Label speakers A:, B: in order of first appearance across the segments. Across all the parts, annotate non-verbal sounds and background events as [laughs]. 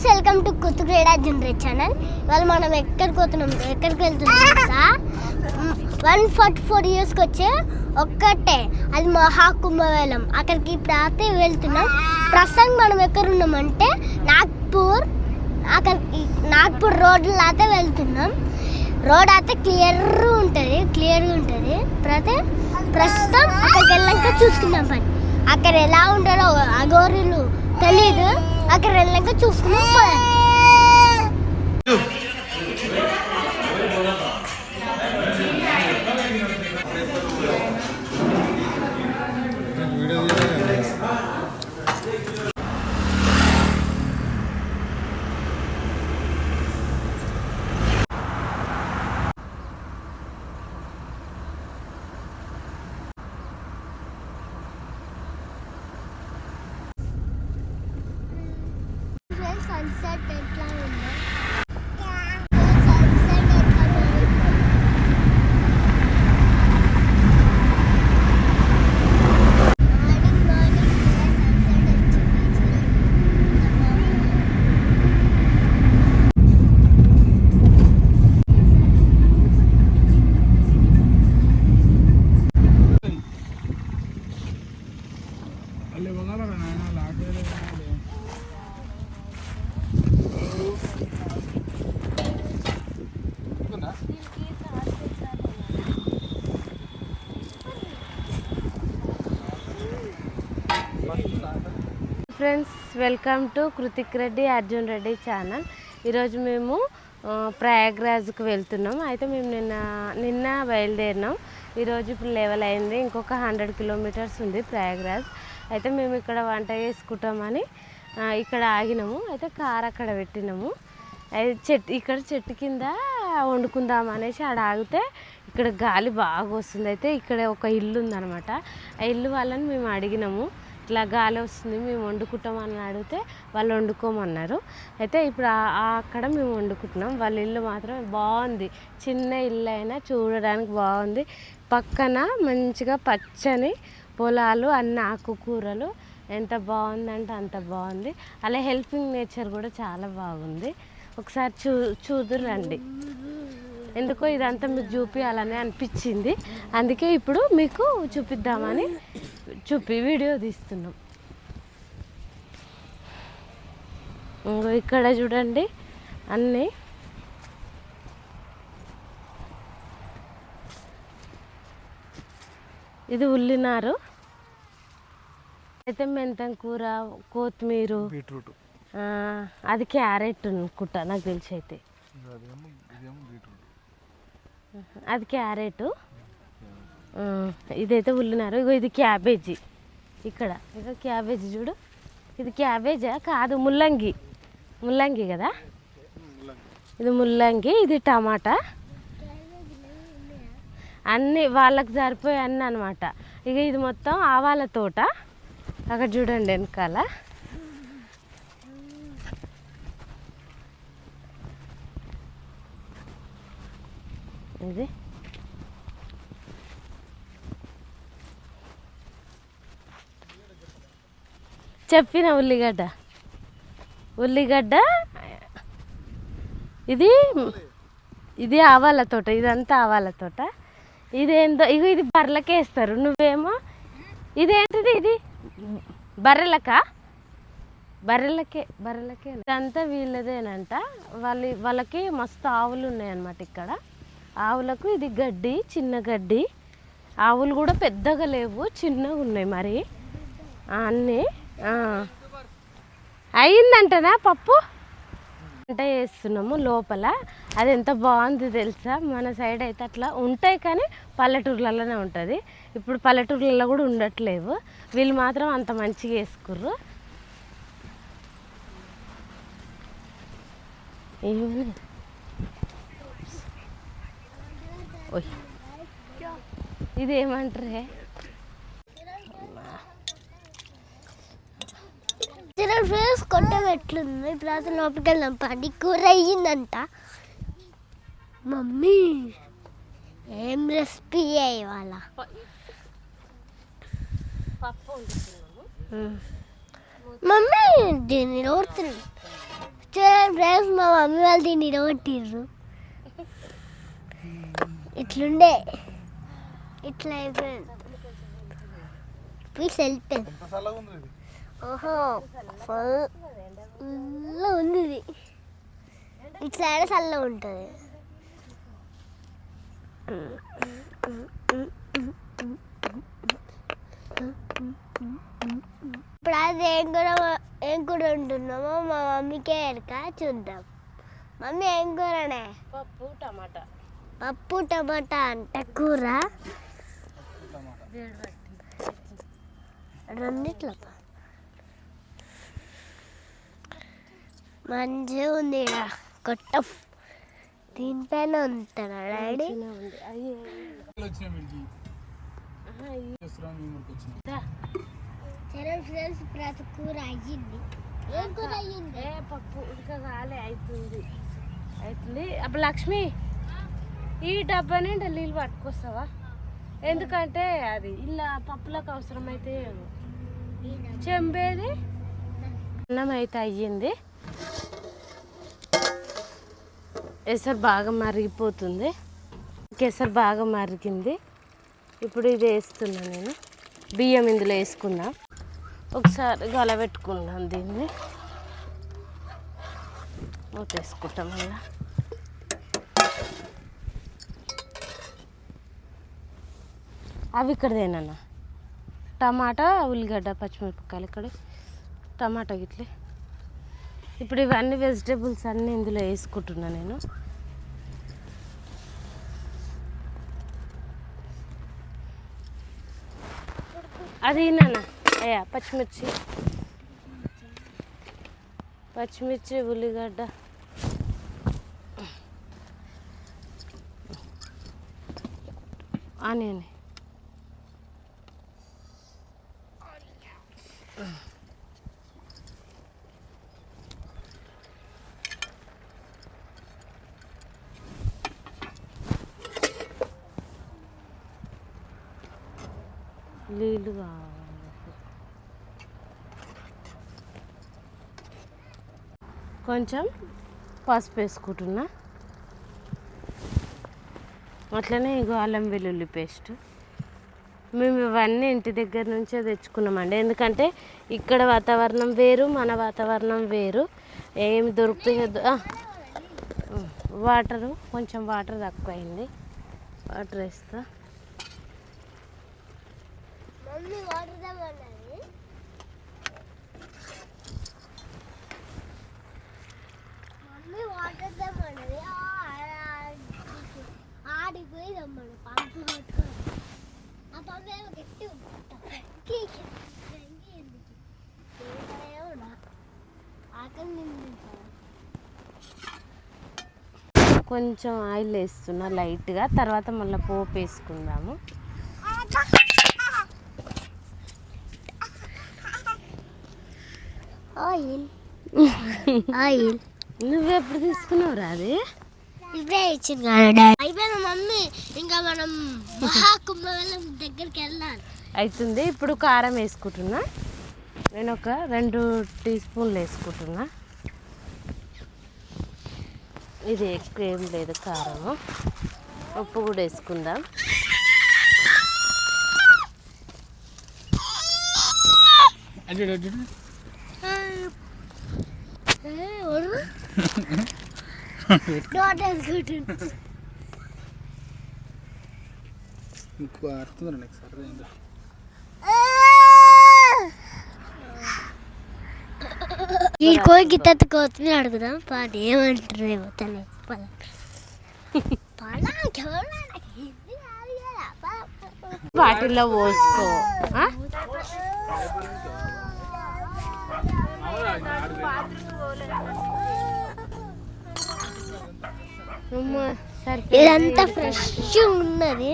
A: Guys welcome to కుతుక్రీడా generate channel ఇవాళ మనం ఎక్కడికి పోతున్నాం? ఎక్కడికి వెళ్తున్నాం వన్ ఫార్టీ ఫోర్ ఇయర్స్కి వచ్చే ఒక్కటే. అది మహాకుంభవేలం అక్కడికి ఇప్పుడు అయితే వెళ్తున్నాం. ప్రస్తుతం మనం ఎక్కడ ఉన్నామంటే నాగ్పూర్ అక్కడికి నాగ్పూర్ రోడ్లో అయితే వెళ్తున్నాం. రోడ్ అయితే క్లియర్ ఉంటుంది క్లియర్గా ఉంటుంది. ప్రతి ప్రస్తుతం అక్కడికి వెళ్ళాక చూసుకుందాం పని. అక్కడ ఎలా ఉంటారో అగోరులు తెలీదు. అక్కడ వెళ్ళాక చూసుకుందాం
B: welcome to Kritik Reddy Arjun Reddy channel. ఈరోజు మేము ప్రయాగ్రాజ్కి వెళ్తున్నాం. అయితే మేము నిన్న నిన్న బయలుదేరినాం. ఈరోజు ఇప్పుడు లెవెల్ అయింది. ఇంకొక హండ్రెడ్ కిలోమీటర్స్ ఉంది ప్రయాగ్రాజ్. అయితే మేము ఇక్కడ వంట చేసుకుంటామని ఇక్కడ ఆగినాము. అయితే కార్ అక్కడ పెట్టినాము. అయితే చెట్టు ఇక్కడ చెట్టు కింద వండుకుందాం అనేసి ఆడ ఆగితే ఇక్కడ గాలి బాగా వస్తుంది. అయితే ఇక్కడ ఒక ఇల్లు ఉందనమాట ఆ ఇల్లు వాళ్ళని మేము అడిగినాము. ఇట్లా గాలి వస్తుంది మేము వండుకుంటామని అడిగితే వాళ్ళు వండుకోమన్నారు. అయితే ఇప్పుడు అక్కడ మేము వండుకుంటున్నాం. వాళ్ళ ఇల్లు మాత్రం బాగుంది. చిన్న ఇల్లు అయినా చూడడానికి బాగుంది. పక్కన మంచిగా పచ్చని పొలాలు అన్ని ఆకుకూరలు ఎంత బాగుందంటే అంత బాగుంది. అలా హెల్పింగ్ నేచర్ కూడా చాలా బాగుంది. ఒకసారి చూ చూదురండి. ఎందుకో ఇదంతా మీకు చూపించాలని అనిపించింది. అందుకే ఇప్పుడు మీకు చూపిద్దామని చూపి వీడియో తీస్తున్నాం. ఇంగో ఇక్కడ చూడండి అన్నీ. ఇది ఉల్లినారు. అయితే మెంతం కూర కొత్తిమీర
C: బీట్రూట్.
B: అది క్యారెట్ అనుకుంటా నాకు తెలిసి అయితే. అది క్యారెట్. ఇదైతే ఉల్లినారు. ఇగో ఇది క్యాబేజీ. ఇక్కడ. ఇక క్యాబేజీ చూడు. ఇది క్యాబేజా? కాదు ముల్లంగి. ముల్లంగి కదా? ఇది ముల్లంగి ఇది టమాటా. అన్నీ వాళ్ళకి సరిపోయే అన్నీ అనమాట ఇక ఇది మొత్తం ఆవాల తోట. అక్కడ చూడండి వెనకాల. ఇది. చెప్పిన ఉల్లిగడ్డ. ఉల్లిగడ్డ ఇది ఇది ఆవాల తోట ఇదంతా ఆవాల తోట. ఇదేందో ఇగో ఇది బర్రెలకే వేస్తారు. నువ్వేమో ఇదేంటిది ఇది? బర్రెలకా? బర్రెలకే బర్రెలకే. ఇదంతా వీళ్ళదేనంట. వాళ్ళ వాళ్ళకి మస్తు ఆవులు ఉన్నాయన్నమాట ఇక్కడ. ఆవులకు ఇది గడ్డి చిన్న గడ్డి. ఆవులు కూడా పెద్దగా లేవు చిన్నగా ఉన్నాయి మరి. అన్నీ అయిందంటనా పప్పు? వంట చేస్తున్నాము లోపల. అది ఎంత బాగుంది తెలుసా? మన సైడ్ అయితే అట్లా ఉంటాయి కానీ పల్లెటూర్లలోనే ఉంటుంది. ఇప్పుడు పల్లెటూర్లలో కూడా ఉండట్లేవు. వీళ్ళు మాత్రం అంత మంచిగా వేసుకుర్రు ఏమని? ఇది ఏమంటారే
A: చిన్న ఫ్రెండ్స్ కొట్టం ఎట్లుంది ఇప్పుడు అసలు లోపలికి వెళ్దాం పని కూర అయ్యిందంట మమ్మీ ఏం రెసిపీ ఇవాళ?
B: వండుతున్నాము
A: మమ్మీ దీన్ని చూడండి ఫ్రెండ్స్ మా మమ్మీ వాళ్ళు దీన్ని ఇరగొట్టిర్రు ఇట్లుండే. ఇట్లా అయిపోయింది. పీస్ వెళ్ళిపోయింది ఓహో ఫుల్ ఉంది ఇది ఇట్లా అయినా చల్ల ఉంటుంది. ఇప్పుడు అది ఏం కూడా ఏం కూర ఉంటున్నామో మా మమ్మీకే ఎరక చూద్దాం. మమ్మీ ఏం కూరనే?
B: పప్పు టమాటా.
A: పప్పు టమాటా అంటే కూర. రెండిట్లో మంచిగా ఉంది కొట్టం. దీనిపైన ఉంటాడు డాడీ సరే ఫ్రెండ్స్ ప్రతి కూర అయ్యింది. ఏం కూర అయ్యింది?
B: ఏ పప్పు ఇంకా కాలే అవుతుంది అవుతుంది అప్పుడు లక్ష్మి ఈ డబ్బా నిండా నీళ్ళు పట్టుకొస్తావా? ఎందుకంటే అది ఇలా పప్పులకు అవసరమైతే చెంబేది? అన్నం అయితే అయ్యింది. ఎసరు బాగా మరిగిపోతుంది. కేసరి బాగా మరిగింది. ఇప్పుడు ఇది వేస్తున్నా నేను. బియ్యం ఇందులో వేసుకుందాం ఒకసారి గలబెట్టుకుందాం దీన్ని. మూత వేసుకుంటాం మళ్ళా. అవి ఇక్కడదేనన్న టమాటా ఉల్లిగడ్డ పచ్చిమిరపకాయలు ఇక్కడ. టమాటా గిట్లే. ఇప్పుడు ఇవన్నీ వెజిటేబుల్స్ అన్నీ ఇందులో వేసుకుంటున్నా నేను. అది నాన్న అయ్యా పచ్చిమిర్చి. పచ్చిమిర్చి ఉల్లిగడ్డ. ఆనియన్ నీళ్ళు కావాలి కొంచెం పసుపు వేసుకుంటున్నా. అట్లనే ఇగో అల్లం వెల్లుల్లి పేస్ట్. మేము ఇవన్నీ ఇంటి దగ్గర నుంచే తెచ్చుకున్నామండి. ఎందుకంటే ఇక్కడ వాతావరణం వేరు మన వాతావరణం వేరు. ఏమి దొరుకుతుంది వాటరు కొంచెం వాటర్ తక్కువైంది. వాటర్ వేస్తా
A: మమ్మీ వాటర్ తెమ్మన్నది మమ్మీ వాటర్ తెమ్మన్నది ఆడికి పోయి రమ్మను పంపు పట్టుకొని ఆ పంపు ఏమో గట్టి ఆకలి నిందించాను
B: కొంచెం ఆయిల్ వేస్తున్నా లైట్గా. తర్వాత మళ్ళీ పోపు వేసుకుందాము.
A: ఆయిల్. ఆయిల్ [laughs]
B: నువ్వు ఎప్పుడు తీసుకున్నావు అది?
A: ఇప్పుడే ఇచ్చింది అయిపోయింది మమ్మీ? ఇంకా మనం మహాకుంభమేళం దగ్గరికి వెళ్ళాలి.
B: అవుతుంది ఇప్పుడు కారం వేసుకుంటున్నా. నేను ఒక రెండు టీ స్పూన్లు వేసుకుంటున్నా. ఇది ఎక్కువ ఏం లేదు కారము ఉప్పు కూడా వేసుకుందాం
C: ఇంకో అర్థం నీకు సరదా ఏందో
A: ఈ కోయి గిత్తెత్త కోతుని అడుగుదాం. పాట ఏమంటారు ఏమో తనే.
B: వాటిల్లో పోసుకో.
A: ఇదంతా ఫ్రెష్ ఉన్నది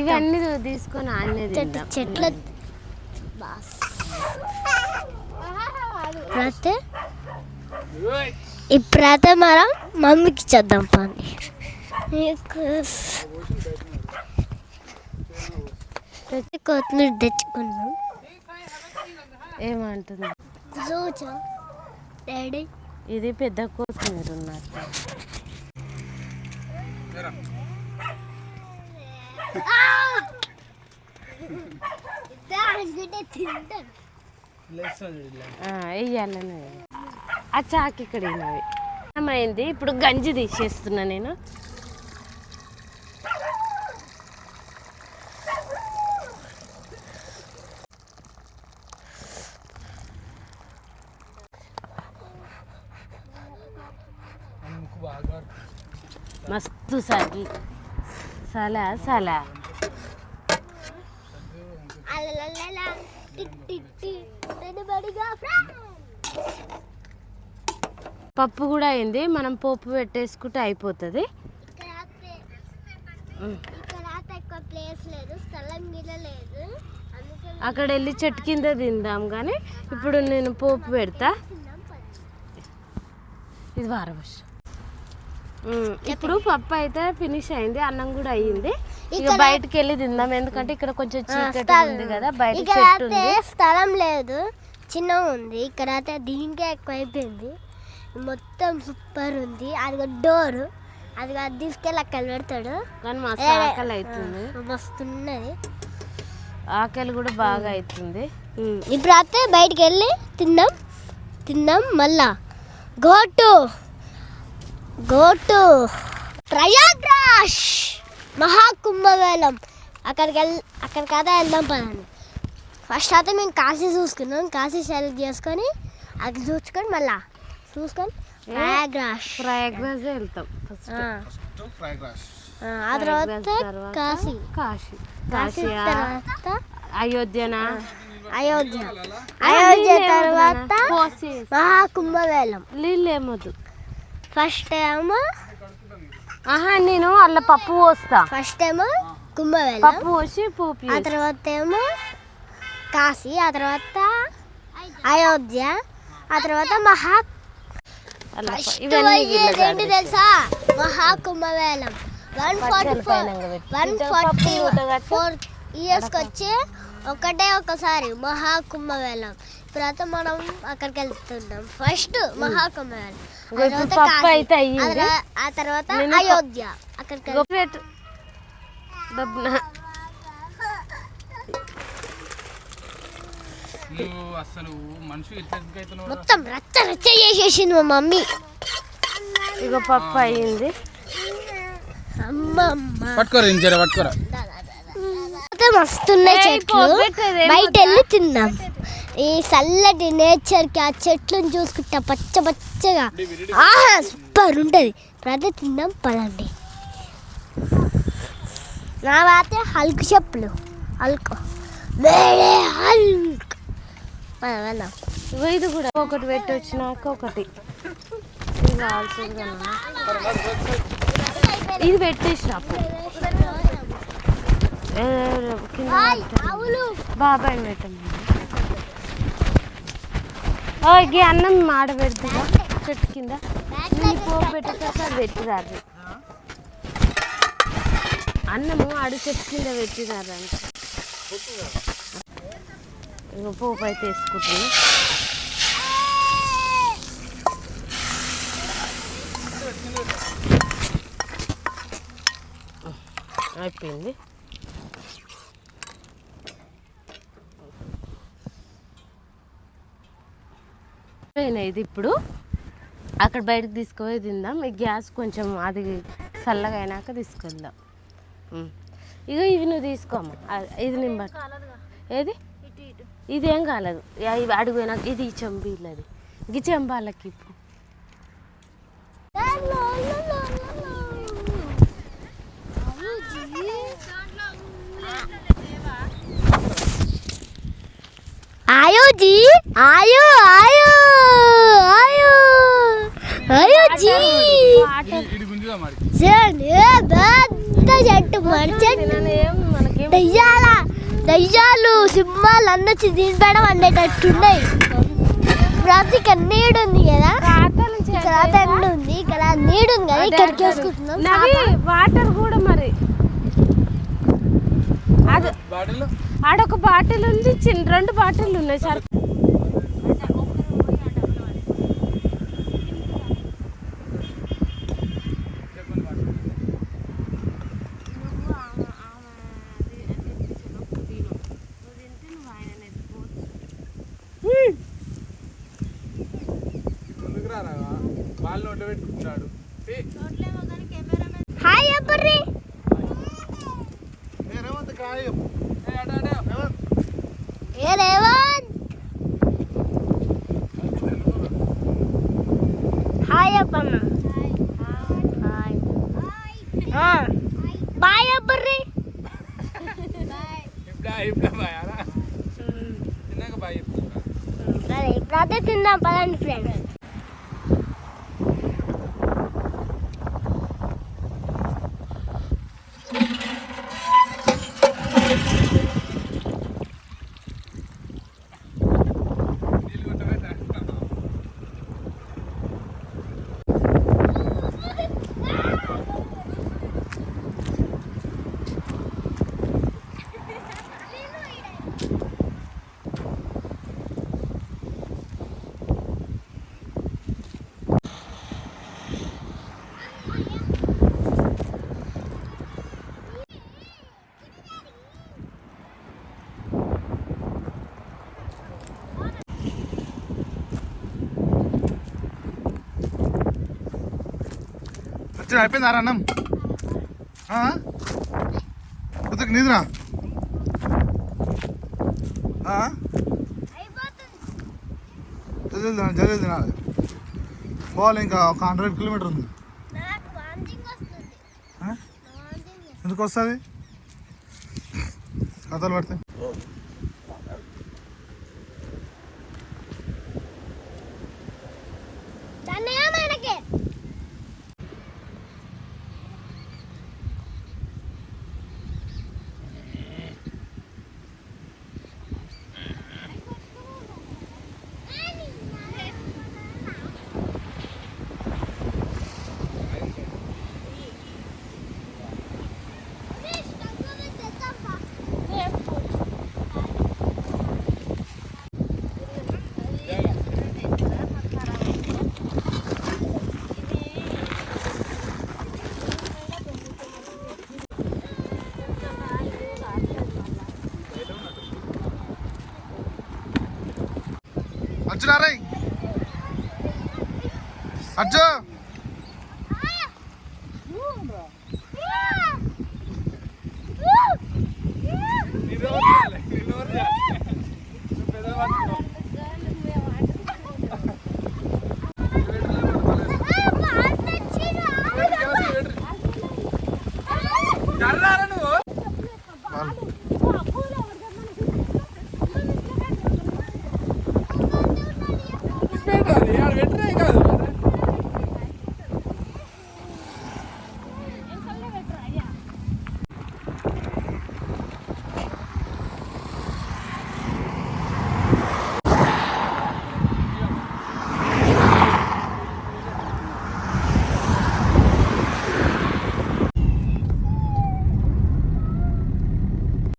B: ఇవన్నీ తీసుకొని ఆనే
A: చెట్టు
B: తిందాం.
A: చెట్ల ప్రతి ఇప్పుడైతే మనం మమ్మీకి ఇచ్చేద్దాం పని. ప్రతి కొత్తిమీర తెచ్చుకున్నాం
B: ఏమంటుంది?
A: చూచా. డాడీ.
B: ఇది పెద్ద కొత్తిమీర ఉన్నట్టు
A: తింటాను
B: వెయ్యాలని ఆ చాకి ఇక్కడ అయినవి ఇప్పుడు గంజి తీసేస్తున్నా నేను. మస్తు సరి సలా సలా. పప్పు కూడా అయింది. మనం పోపు పెట్టేసుకుంటే అయిపోతుంది. అక్కడ వెళ్ళి చెట్టు కింద తిందాం కానీ ఇప్పుడు నేను పోపు పెడతా. ఇది వారవశ ఇప్పుడు పప్పు అయితే ఫినిష్ అయింది. అన్నం కూడా అయ్యింది. ఇక బయటకు వెళ్ళి తిందాం. ఎందుకంటే ఇక్కడ కొంచెం చీకటి ఉంది కదా బయట
A: స్థలం లేదు. చిన్నగా ఉంది. ఇక్కడ అయితే దీనికే ఎక్కువ అయిపోయింది మొత్తం సూపర్ ఉంది. అది డోర్ అది అది తీసుకెళ్ళి అక్కడ పెడతాడు.
B: కానీ మస్తు ఆకలి అవుతుంది
A: వస్తున్నది
B: ఆకలి కూడా బాగా అవుతుంది
A: ఇప్పుడు అయితే బయటికి వెళ్ళి తిందాం. తిందాం మళ్ళా. Go to go to Prayagraj. మహాకుంభమేళం. అక్కడికి వెళ్ళి అక్కడికి అయితే వెళ్దాం పదండి. ఫస్ట్ అయితే మేము కాశీ చూసుకున్నాం. కాశీ సెలెక్ట్ చేసుకొని అది చూసుకొని మళ్ళా. చూసుకొని ప్రయాగ్రాజ్
B: ప్రయాగ్రాజ్ వెళ్తాం ఫస్ట్.
C: రైస్
A: ఆ, తర్వాత కాశీ.
B: కాశీ.
A: కాశీ తర్వాత
B: అయోధ్యనా?
A: అయోధ్య. అయోధ్య తర్వాత మహాకుంభమేళం.
B: నీళ్ళు ఏమొద్దు.
A: ఫస్ట్ ఏమో
B: ఆహా నేను అల్ల పప్పు పోస్తా.
A: ఫస్ట్ ఏమో కుంభమేళం.
B: పప్పు పోసి పోపు
A: ఆ. తర్వాత ఏమో కాశీ ఆ తర్వాత అయోధ్య ఆ తర్వాత మహా ఫస్ట్ ఏంటి తెలుసా? మహాకుంభమేళం. One forty four. One forty. Four ఇయర్స్కి వచ్చి ఒకటే ఒకసారి మహాకుంభమేళం. తర్వాత మనం అక్కడికి వెళ్తున్నాం ఫస్ట్ మహాకుంభమేళం. ఆ తర్వాత
B: పప్పు
A: కాశీ.
C: అసలు మనిషి
A: మొత్తం రచ్చ రచ్చ చేసేసింది మా మమ్మీ.
B: ఇక పప్పు అయ్యింది.
C: పట్టుకోరా ఇంజర పట్టుకోరా.
B: ఏయ్,
A: చెట్లు. బయట వెళ్ళి తిందాం. ఈ చల్లటి నేచర్కి ఆ చెట్లను చూసుకుంటా పచ్చ పచ్చగా. ఆహా సూపర్ ఉంటది. ప్రతి తిందాం పదండి. నా వాతే హల్క్ చెప్పులు. హల్క్. వేరే హల్క్. వెళ్దాం.
B: ఇగో ఇది కూడా ఒకటి పెట్టి వచ్చినాక ఒకటి. ఇది కావాల్సింది కన్నా. ఇది పెట్టేసి అప్పుడు. ఏ, కింద
A: హాయ్,
B: పెట్టండి.
A: ఆవులు.
B: బాబాయ్ పెట్టండి. అన్నం మాడ పెడుతుందా చెట్టు కింద. ఈ పోపు పెట్టేసరికి అది పెట్టిరారు అన్నము అడు చెట్టు కింద పెట్టిరారు అంటే ఇక పోపు అయితే వేసుకుంటుంది అయిపోయింది. ఇది ఇప్పుడు. అక్కడ బయటకు తీసుకుపోయి తిందాం. ఈ గ్యాస్ కొంచెం అది చల్లగా అయినాక తీసుకుందాం. ఇగో ఇవి నువ్వు తీసుకోమ్మా. ఇది నేను. ఏది? ఇదేం కాలేదు. ఇవి అడిగిపోయినాక ఇది చెంబీళ్ళది ఇది
A: చెంబాళ్ళకి ఆయో జీ
C: ఆయో ఆయో ఆయో
A: ఆయో జీ చెట్టు మర్చెట్టు దయ్యాలా. దయ్యాలు సింహాలు అన్నొచ్చి దీనిపైన వండేటట్టున్నాయి ఇక్కడ నీడు ఉంది కదా? ఇక్కడ ఎండ ఉంది ఇక్కడ నీడు ఉంది కదా? ఇక్కడికి వేసుకుంటున్నాం
B: వాటర్ కూడా మరి. అది ఆడొక బాటిల్ ఉంది చిన్న రెండు బాటిల్ ఉన్నాయి సార్.
C: కాళ్ళు నోట్లో పెట్టుకుంటాడు ఏ,
A: హాయ్ అబ్బర్రి.
C: ఏ రేవంత్ కాయ ఏ, అటు, అటు. రేవంత్.
A: ఏ రేవంత్. Hi Appanna hi. ఆ, బాయ్ అబ్బర్రి.
C: ఇప్పుడా ఇప్పుడా బాయ్ అలా? తిన్నాక బాయ్ చెప్తున్నా
A: సరే ఇప్పుడైతే తిందాం పదండి ఫ్రెండ్స్
C: నీళ్ళు కొట్టబెట్టా
B: వచ్చి అయిపోయిందా అన్నం? కొద్దిగా నిద్ర? జల్దీ చదివి తినాలి పోవాలి ఇంకా ఒక హండ్రెడ్ కిలోమీటర్ ఉంది. ఎందుకు వస్తుంది? కథలు
A: పడితే
B: అర్జున్! అరే అర్జు
C: Järvinen.